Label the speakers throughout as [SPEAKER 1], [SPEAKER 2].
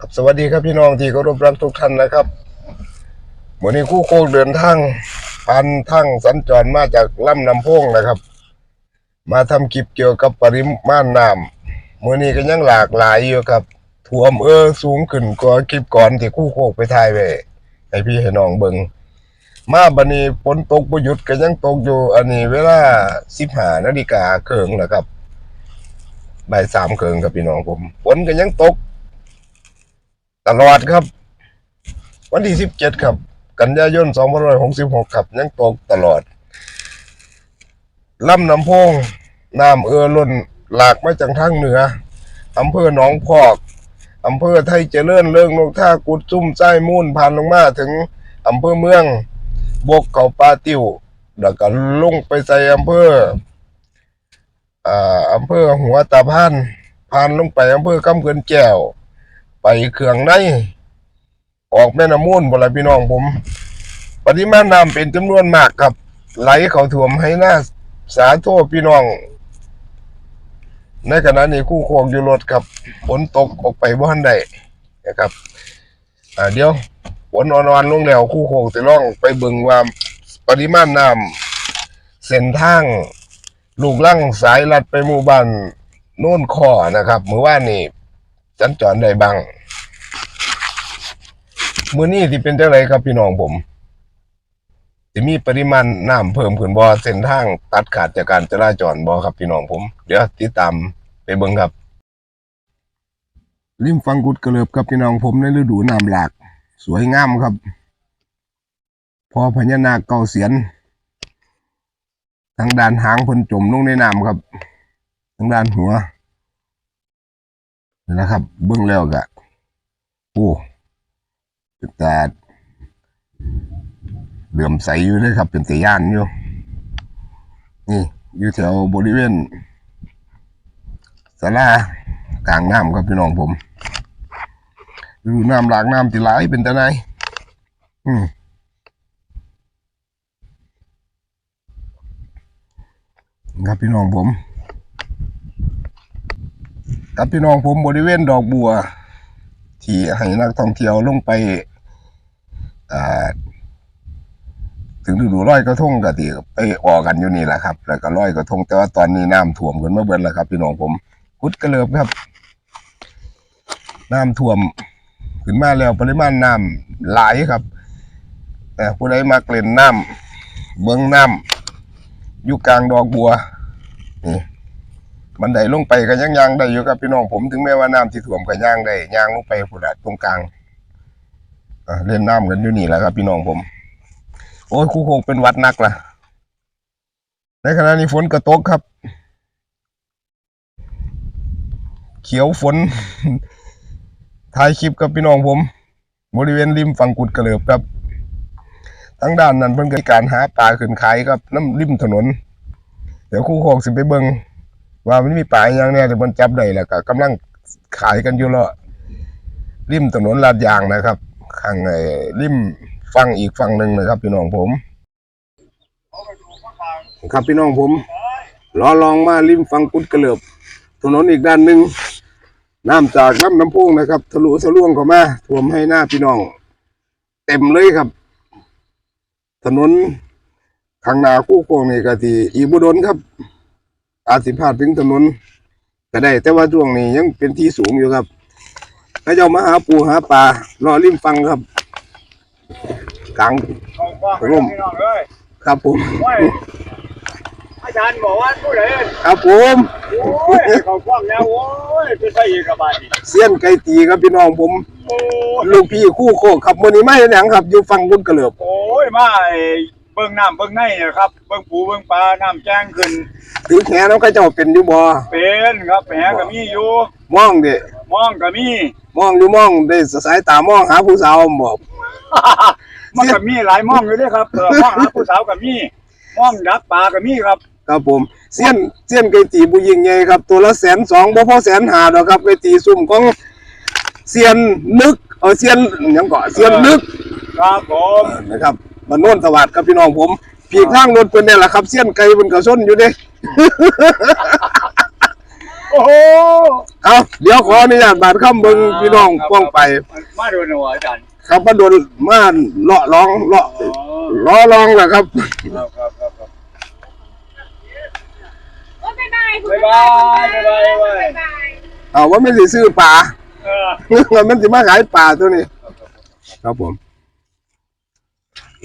[SPEAKER 1] ครับสวัสดีครับพี่น้องที่เคารพรักทุกท่านนะครับวันนี้คู่โคกเดินทางพันทั้งสัญจรมาจากลำน้ำพงนะครับ มาทำคลิปเกี่ยวกับปริมาณน้ำมื่อนี้ก็ยังหลากหลายอยู่ครับท่วมเออสูงขึ้นกว่าคลิปก่อนที่คู่โคกไปถ่ายไว้ให้พี่ให้น้องเบิงมาบันนี้ฝนตกประยุทธ์ก็ยังตกอยู่ อันนี้เวลาสิบห้านาฬิกาเคิงนะครับบ่ายสามเคิงครับพี่น้องผมฝนก็ยังตก ตลอดครับ วันที่สิบเจ็ดครับ กันยายนสองพันหกสิบหกครับ ยังตกตลอดลำน้ำโพงน้ำเอือล้นหลากมาจากทางเหนืออำเภอหนองพอกอำเภอไทยเจริญเรื่องนกท่ากุดซุ่มไส้มูนผ่านลงมาถึงอำเภอเมือง บกเขาปลาติวแล้วก็ลงไปใส่อำเภออ่าอำเภอหัวตาพันผ่านลงไปอำเภอกำเกินแก้ว ไปเครื่องในออกแม่น้ำมูลบละพี่น้องผม ปริมาณน้ำเป็นจำนวนมากครับ ไหลเข้าท่วมให้หน้าสาโทษพี่น้อง ในขณะนี้คู่โคงอยู่รถครับฝนตกออกไปบ้านใดนะครับ อ่าเดี๋ยวฝนอ่อนๆลงแล้วคู่โคงจะล่องไปเบิ่งว่าปริมาณน้ำเส้นทางลูกลั่งสายลัดไปหมู่บ้านโน่นคอนะครับเมื่อวานนี้สัญจรได้บ้าง มื้อนี้ที่เป็นจังไรครับพี่น้องผมจะมีปริมาณน้ำเพิ่มขึ้นบ่เส้นทางตัดขาดจากการจราจรบ่ครับพี่น้องผม เดี๋ยวติดตามไปเบิ่งครับ ริมฟังกุดกระเลิบครับพี่น้องผมในฤดูน้ำหลาก สวยงามครับ พอพญานาคเก่าเสียนทางด้านหางพ่นจมลงในน้ำครับทางด้านหัวนะครับ เบื้องแล้วก็โอ้ เป็นแต่เหลื่อมใสอยู่เลยครับ เป็นต่ย่านอยู่ นี่ อยู่แถวบริเวณสารากลางน้ำครับพี่น้องผมดูน้ำหลากน้ำที่ไหลเป็นต่ไนอืมครับพี่น้องผมครับพี่น้องผมบริเวณดอกบัว ที่ให้นักท่องเที่ยวลงไปถึงฤดูร้อยกระทงก็ที่ไปออกกันอยู่นี่แหละครับ แล้วก็ร้อยกระทงแต่ว่าตอนนี้น้ำท่วมขึ้นมาเบิดแล้วครับพี่น้องผมกุดกระเลิบครับ น้ำท่วมขึ้นมาแล้วปริมาณน้ำหลายครับ แต่ผู้ใดมาเล่นน้ำเบื้องน้ำอยู่กลางดอกบัวนี่ บันไดลงไปก็ยังย่างได้อยู่ครับพี่น้องผมถึงแม้ว่าน้ำที่ท่วมก็ย่างได้ย่างลงไปผู้ดตรงกลางเล่นน้ำกันอยู่นี่แหละครับ พี่น้องผม โอ้ยคู่คงเป็นวัดนักล่ะ ในขณะนี้ฝนกระตกครับ เขียวฝนถ่ายคลิปกับพี่น้องผม บริเวณริมฝั่งกุดกระเหลิบครับทั้งด้านนั้นเพิ่นก็มีการหาปลาขึ้นขายครับน้ำริมถนน เดี๋ยวคู่คงสิไปเบิง ว่ามันมีป่าอย่างเนี้ยแต่มันจับได้แล้วก็กำลังขายกันอยู่ละริมถนนลาดยางนะครับข้างไอ้ริมฝั่งอีกฝั่งหนึ่งนะครับ พี่น้องผม ครับพี่น้องผมรอลองมาริมฝั่งกุดกระเหลือบถนนอีกด้านหนึ่งน้ำจากน้ำน้ำพุงนะครับทะลุทะลวงเข้ามาท่วมให้หน้าพี่น้อง เต็มเลยครับ ถนนข้างนาคู่โค้งนี่ก็ที่อีบุดนครับ อาจสิพาดถึงถนนก็ได้ แต่ว่าช่วงนี้ยังเป็นที่สูงอยู่ครับถ้าเจ้ามาหาปูหาปลารอริมฟังครับกลาง
[SPEAKER 2] เขากว้าง
[SPEAKER 1] ร่ม
[SPEAKER 2] พี่น้องเอ้ย
[SPEAKER 1] ครับผม
[SPEAKER 2] โอ้ยอาจารย์บอกว่าผู้ใด
[SPEAKER 1] ครับผม
[SPEAKER 2] โอ้ยเขากว้างแล้วโอ้ยเป็นไปอีกกระบาดนี่
[SPEAKER 1] เสี้ยนไก่ตีครับพี่น้องผม
[SPEAKER 2] โอ้ย
[SPEAKER 1] ลูกพี่คู่โคกครับวันนี้ไม่เห็นหยังครับอยู่ฟังบุญกระเหลือบ
[SPEAKER 2] โอ้ยมาไอ้ เบิ่งน้ำเบิ่งในนะครับ เบิ่งปูเบิ่งปลาน้ำแจ้งขึ้น
[SPEAKER 1] ถือแขนน้องกระเจ้าเป็นอยู่บ่
[SPEAKER 2] เป็นครับแหก็มีอยู่
[SPEAKER 1] มองเด้
[SPEAKER 2] มองก็มี
[SPEAKER 1] มองอยู่มองได้สายตามองหาผู้สาวบอก
[SPEAKER 2] มันก็มีหลายมองอยู่เด้วยครับเออมองหาผู้สาวก็มีมองดักปลาก็มีครับ
[SPEAKER 1] ครับผมเสี้ยนเสี้ยนไก่ตีผู้ยิงใหญ่ครับ ตัวละแสนสองบ่พอแสนหาดอกครับไก่ตีซุ่มของเสียนนึกเออเสียนหยังก่อเสียนนึก
[SPEAKER 2] ครับผม
[SPEAKER 1] นะครับ มันโน่นสวัสดิ์ครับพี่น้องผมพีข้างรถเพิ่นเนี่ยแหละครับเสี้ยนไก่บนกระส้นอยู่เด้
[SPEAKER 2] โอ้โห
[SPEAKER 1] เอาเดี๋ยวขออนุญาตบาดคำเบิ่งพี่น้องป้องไป
[SPEAKER 2] มาดูหน่อยอาจารย์
[SPEAKER 1] ครับมาโดนมาเลาะร้องเลาะล้อร้องแหละครับ
[SPEAKER 2] ครับครับครับครับ
[SPEAKER 3] โอ้ยบายบายคุณ
[SPEAKER 2] บ๊ายบายบ๊ายบายบ๊ายบาย
[SPEAKER 3] บาย
[SPEAKER 1] เอาว่าไม่สิซื้อป่า
[SPEAKER 2] เออ
[SPEAKER 1] มันสิมาขายป่าตัวนี้ ครับผม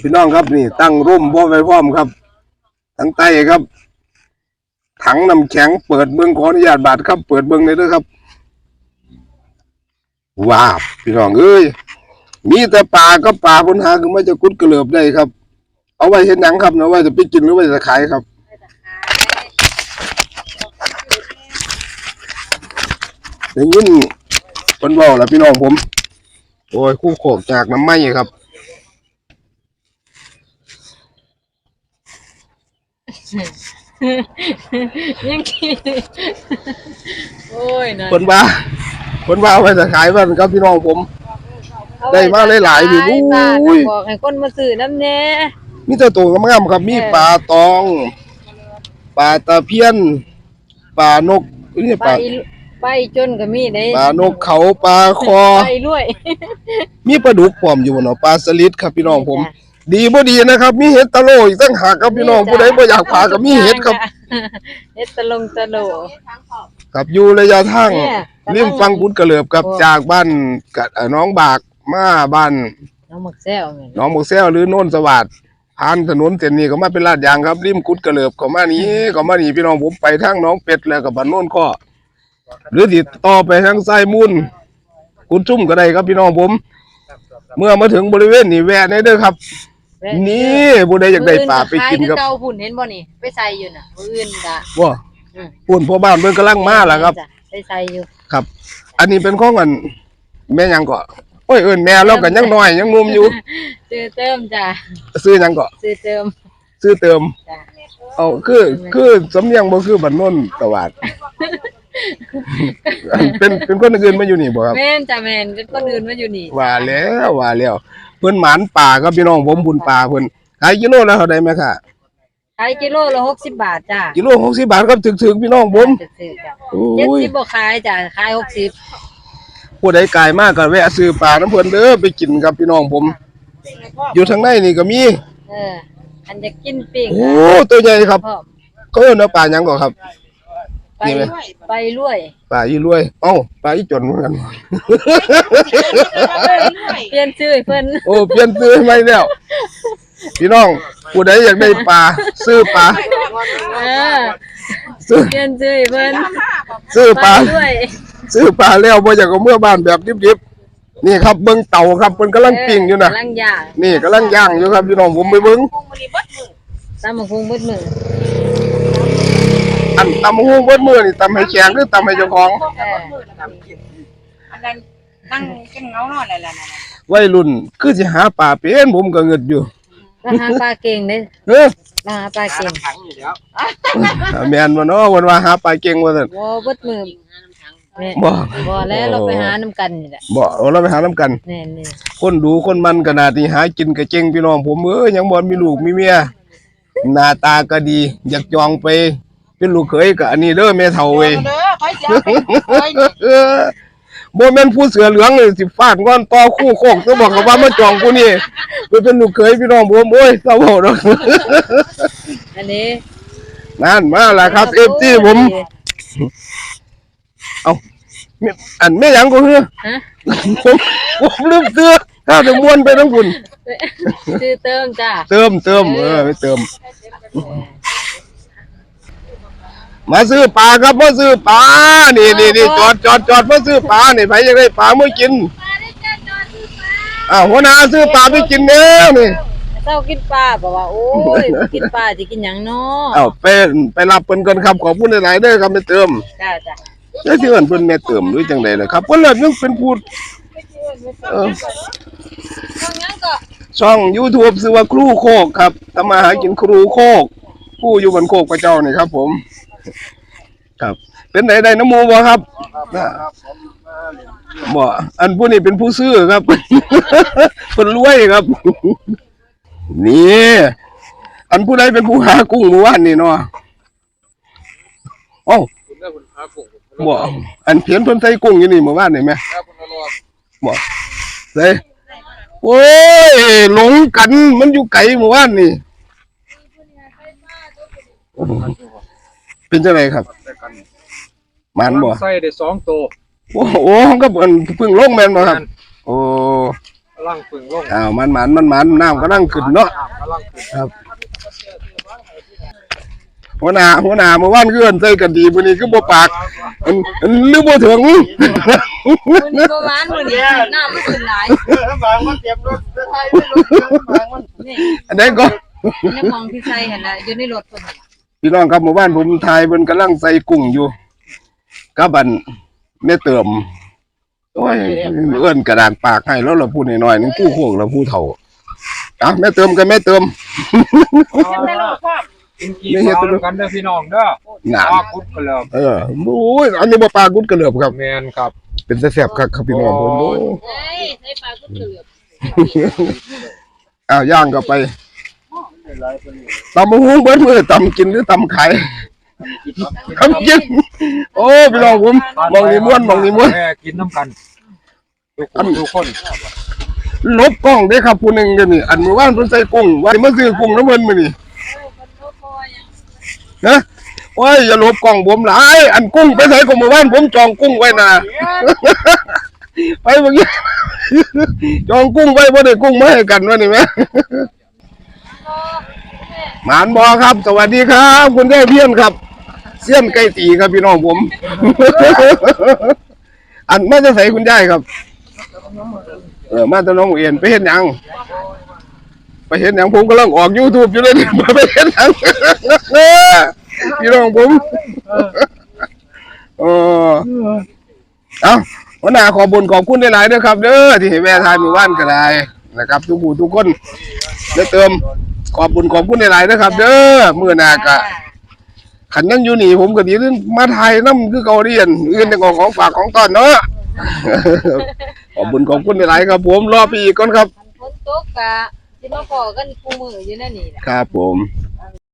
[SPEAKER 1] พี่น้องครับนี่ ตั้งร่มพ่อไว้พร้อมครับทั้งใต้ครับ ถังน้ำแข็งเปิดเบิ้องขออนุญาตบาทครับ เปิดเบิ้องเลยด้วยครับว้าวพี่น้องเอ้ยมีแต่ป่าก็ป่าพนหาคือไม่จะกุดกระเหลือบได้ครับ เอาไว้เห็นหนังครับนะว่าจะไปกินหรือว่าจะขายครับอย่างนี้คนบอกแล้วพี่น้องผม โอ้ยคู่โขกจากน้ำไหม้ครับ
[SPEAKER 3] ยังคิดโอ้ยนะ
[SPEAKER 1] คนว่าคนว่าเอาไปจะขายมันครับพี่น้องผม ได้มาหลายๆดิ
[SPEAKER 3] บ้าน
[SPEAKER 1] อุ้ย
[SPEAKER 3] บอกให้คนมาซื้อน้ำแน่
[SPEAKER 1] มีแต่ตัวงามๆครับมี
[SPEAKER 3] เออ
[SPEAKER 1] ปลาตองปลาตะเพียนปลานกนี่
[SPEAKER 3] ไป
[SPEAKER 1] ปลา
[SPEAKER 3] ไปจนก็มีได้
[SPEAKER 1] ปลานกเขาปลาคอ
[SPEAKER 3] ไปรวย
[SPEAKER 1] มีปลาดุกปลอมอยู่บ่เนาะปลาสลิดครับพี่น้องผม
[SPEAKER 3] จ้ะ
[SPEAKER 1] ดีบ่ดีนะครับ มีเห็ดตะโลอีกตั้งหากครับพี่น้องผู้ใดบ่อยากพาก็มีเห็ดครับ
[SPEAKER 3] เฮ็ดตะลงตะโล
[SPEAKER 1] ครับอยู่ระยะทาง
[SPEAKER 3] เนี่ย
[SPEAKER 1] ริมฟังกุดกระเหลือบครับ
[SPEAKER 3] โอ้
[SPEAKER 1] จากบ้านกะเอ่อน้องบากมาบ้าน
[SPEAKER 3] น้องหมักแซวแม่น
[SPEAKER 1] หน้องบกแซวหรือโน่นสวัสดิ์ผ่านถนนเส้นนี้ก็มาเป็นลาดยางครับริมกุดกระเหลือบก็มานี้ก็มานี่พี่น้องผมไปทางหน้องเป็ดแล้วกับบ้านโน่นข้อหรือติดต่อไปทางไส้มุนกุดชุ่มก็ได้ครับพี่น้องผม เมื่อมาถึงบริเวณนี้แวะได้เด้อครับ
[SPEAKER 3] แว่
[SPEAKER 1] นี่ผู้ใดอยากได้ปลาไปกินครับ
[SPEAKER 3] มื้ออื่ขายคือเก่าพุ่นเห็นบ่นี่ไปใส่อยู่น่ะมื้ออื่นก็
[SPEAKER 1] ว่า
[SPEAKER 3] อืม
[SPEAKER 1] ปุ่นพ่อบ้านเพิ่นกำลังมาแล้วครับ
[SPEAKER 3] จ้ะไปใส่อยู่
[SPEAKER 1] ครับ อันนี้เป็นของอันแม่หยังก็โอ้ยเอิ้นแม่เราก็ยังน้อยยังหนุ่มอยู่
[SPEAKER 3] ซื้อเติมจ้ะ
[SPEAKER 1] ซื้อหยังก็
[SPEAKER 3] ซื้อเติม
[SPEAKER 1] ซื้อเติม
[SPEAKER 3] จ้ะ
[SPEAKER 1] เอาคือคือสำเนียงบ่คือบ้านโนนตวาดเป็นเป็นคนอื่นมาอยู่นี่บ่ครับ
[SPEAKER 3] แม่นจ้ะแม่นเป็นคนอื่นมาอยู่นี่
[SPEAKER 1] ว่าแล้วว่าแล้ว เพิ่นหมานป่าครับพี่น้องผมบุญป่าเพิ่นขายกิโลละเท่าใดแม่ค่ะ
[SPEAKER 3] ขายกิโลละ60บาทจ้ะ
[SPEAKER 1] กิโล60บาทครับถึกๆพี่น้องผม
[SPEAKER 3] ซื้อจ้ะ
[SPEAKER 1] โอ้ย
[SPEAKER 3] 70บ่ขายจ้ะขาย60
[SPEAKER 1] ผู้ใดกายมากก็แวะซื้อปลาน้ำเพิ่นเด้อไปกินครับพี่น้องผม อยู่ทางในนี่ก็มี
[SPEAKER 3] เอออันจะกินปิ้ง
[SPEAKER 1] โอ้ตัวใหญ่ครับ
[SPEAKER 3] พ่อ
[SPEAKER 1] เขาเอิ้นว่าปลาหยังก็ครับ
[SPEAKER 3] ไป
[SPEAKER 1] นี่ไหม
[SPEAKER 3] ไปรวย
[SPEAKER 1] ปลาอีรวย เอ้าปลาอีจนเหมือนกัน
[SPEAKER 3] เปลี่ยนชื่อให้เพิ่น
[SPEAKER 1] โอ้เปลี่ยนซื้อให้ไหมแล้วพี่น้องผู้ใดอยากได้ปลาซื้อปลา
[SPEAKER 3] เออ
[SPEAKER 1] ซื้อ
[SPEAKER 3] เปลี่ยนชื่อให้เพิ่น
[SPEAKER 1] ซื้อปลา
[SPEAKER 3] รวย
[SPEAKER 1] ซื้อปลาแล้วบ่อยากเอาเมื่อบ้านแบบดิบๆ นี่ครับเบิ่งเต่าครับเพิ่นกำลังปิ้งอยู่นะ
[SPEAKER 3] กำลังย่าง
[SPEAKER 1] นี่กำลังย่างอยู่ครับพี่น้องผมไปเบิ่ง
[SPEAKER 3] ตำบักหุ่งมืดมือ
[SPEAKER 1] อันตำหูเบิดมือนี่ตำให้แข็งหรือตำให้เจ้าของ
[SPEAKER 3] เออ
[SPEAKER 4] อันนั้นนั่งกินเงานอนอะไรล่ะนั่นน่ะ
[SPEAKER 1] วัยรุ่น คือสิหาปลาเป็นผมก็เงิดอยู่
[SPEAKER 3] มาหาปลาเก่งเด้
[SPEAKER 1] เฮ้อ
[SPEAKER 3] มาหาปลาเก่ง
[SPEAKER 1] แม่นบ่เนาะวันว่าหาปลาเก่งว่าซั่น
[SPEAKER 3] บ่เบิดมือแม่
[SPEAKER 1] บ่
[SPEAKER 3] บ่แล้วเราไปหาน้ำกันนี่แหละ
[SPEAKER 1] บ่เอาเราไปหานํกัน
[SPEAKER 3] แน่นี่
[SPEAKER 1] คนดูคนมันขนาดนี้หากินก็เก่งพี่น้องผมเอ้ยยังบ่มีลูกมีเมียหน้าตาก็ดี อยากจองไป เป็นลูกเขยก็อันนี้เด้อแม่เฒ่าเว้ย
[SPEAKER 4] เด้อคอยเสียไปคอยนี่
[SPEAKER 1] เออบ่แม่นผู้เสือเหลืองเลยสิฟาดงอนต่อคู่โคกจะบอกกับว่ามาจองกูนี่ไปเป็นลูกเขยพี่น้องผมโอ้ยเศร้าเว้าดอก
[SPEAKER 3] อันนี้
[SPEAKER 1] นั่นมาแล้วครับ FT ผมเอาแม่อันแม่หยังก็คือ
[SPEAKER 3] ฮะ
[SPEAKER 1] ผมผมลืมเสื้อถ้าจะม้วนไปทั้งคุณ
[SPEAKER 3] ซื้อเติมจ้ะ
[SPEAKER 1] เติมเติมเออไปเติม มาซื้อปลาครับมาซื้อปลา นี่นี่นี่จอดจอดจอดมาซื้อปลานี่ไผอยากได้ปลาเมื่อกินอ้าวหัวหน้าซื้อปลาไปกินเด้อนี่
[SPEAKER 3] เจ้ากินปลาบอกว่าโอ้ยกินปลาสิกินหยังน้อ
[SPEAKER 1] อ้าวไปไปรับเพิ่นก่อนครับขอบคุณหลายๆเด้อครับแม่เติม
[SPEAKER 3] จ้าจ้ะ
[SPEAKER 1] แล้วที่เอิ้นเพิ่นแม่เติมหรือจังได๋ล่ะครับเพิ่นเลิกยังเป็นผู้เออ
[SPEAKER 3] น้องยังก็
[SPEAKER 1] ช่อง YouTube ชื่อว่าครูโคกครับทำมาหากินครูโคกผู้อยู่บนโคกพระเจ้านี่ครับผม ครับ เป็นไหนได้น้ำหมูบ่ครับนะบ่อันผู้นี้เป็นผู้ซื้อครับเพิ่นรวยครับ นี่อันผู้ใดเป็นผู้หากุ้งเมื่อวานนี่เนาะเอ้าบ่อันเพียนเพิ่นใส่กุ้งอยู่นี่เมื่อวานนี่แม่บ่ใส่โอ้ยหลงกันมันอยู่ไกลเมื่อวานนี่ เป็นจังไดครับหมันบ่
[SPEAKER 5] ใส่ได้สองตัว
[SPEAKER 1] โอ้โหก็เพิ่นเพิ่งลงแม่นบ่ครับ โอ้
[SPEAKER 5] กำลังปึงลง
[SPEAKER 1] อ้าวมันหมันมันหมันน้ำกำลังขึ้นเนาะ
[SPEAKER 5] กำลังปึง
[SPEAKER 1] ครับ หัวหน้าหัวหน้าเมื่อวานคือเอิ้นใส่กันดีมื้อนี้คือบ่ปากอันอันลืมบ่ถึง
[SPEAKER 3] มื้อนี้บ่หวานมื้อนี้น้ำมันขึ้นหลาย
[SPEAKER 2] บางมันเก็บรถไทยบางมัน
[SPEAKER 3] นี่
[SPEAKER 1] อันใดก็
[SPEAKER 3] ในหมองที่ใส่หั่นน่ะอยู่ในรถเพิ่นน่ะ
[SPEAKER 1] พี่น้องครับหมู่บ้านผมทายเพิ่นกำลังใส่กุ้งอยู่กับอันแม่เติมโอ้ยเอื้อนกระดางปากให้แล้วเราพูดน้อยๆนึงผู้โคกเราผู้เฒ่าอะแม่เติมกับแม่เติม
[SPEAKER 4] ได้รอดพ่อ
[SPEAKER 5] กินกี่ข้าวกันเด้อพี่น้องเด้อ
[SPEAKER 1] หนา
[SPEAKER 5] ปลาคุดกันเลย
[SPEAKER 1] เออโอ้ยอันนี้บ่ปลากุดกระเหลือบครับ
[SPEAKER 5] แมนครับ
[SPEAKER 1] เป็นแซ่บๆครับครับพี่น้องผมโอ้ย
[SPEAKER 3] เอ้ยใส่ปลาก็เกลือบ
[SPEAKER 1] อ้าวย่างก็ไป ตำมะฮุ้งเบิดมือตำกินหรือตำขายทำกิน โอ้พี่น้องผมมองนี่ม่วนมองนี่ม่วน
[SPEAKER 5] แม่กินน้ำกันทุกคนทุกคน
[SPEAKER 1] ลบกล้องเด้ครับผู้หนึงเดี๋ยวนี้อันมื้อวานเพิ่นใส่กุ้งว่าสิมาซื้อกุ้งน้ำเพิ่นมื้อนี้นะโอ้ยอย่าลบกล้องผมหลายอันกุ้งไปใส่ของมื้อวานผมจองกุ้งไว้น่ะไปเมื่อกี้จองกุ้งไว้บ่ได้กุ้งมาให้กันวะนี่แม่ หมานบอครับ สวัสดีครับ คุณได้เพี้ยนครับ เสี้ยนไก่ตีครับพี่น้องผม อันมาจะใส่คุณยายครับ เออมาแตะน้องเอียนไปเห็นยังไปเห็นยังผมกำลังออกยูทูบอยู่เลยมาไปเห็นยังพี่น้องผมเออเอาวันหน้าขอบุญขอบคุณได้หลายด้วยครับ เด้อที่ให้แม่ทายหมู่บ้านก็ได้นะครับ ทุกผู้ทุกคนได้เติม ขอบบุญขอบคุณหลายๆนะครับ เด้อมื้อหน้าก็ขันยังอยู่นี่ผมก็ดีมาถ่ายน้ำคือเกาเรียนอื่นแต่ของของฝากของตอนเนาะขอบบุญขอบคุณหลายๆครับผมรอพี่อีกก่อนครับ
[SPEAKER 3] ฝนตกกะสิมาพอกันคู่มืออยู่นั่นนี่แหละ
[SPEAKER 1] ครับผม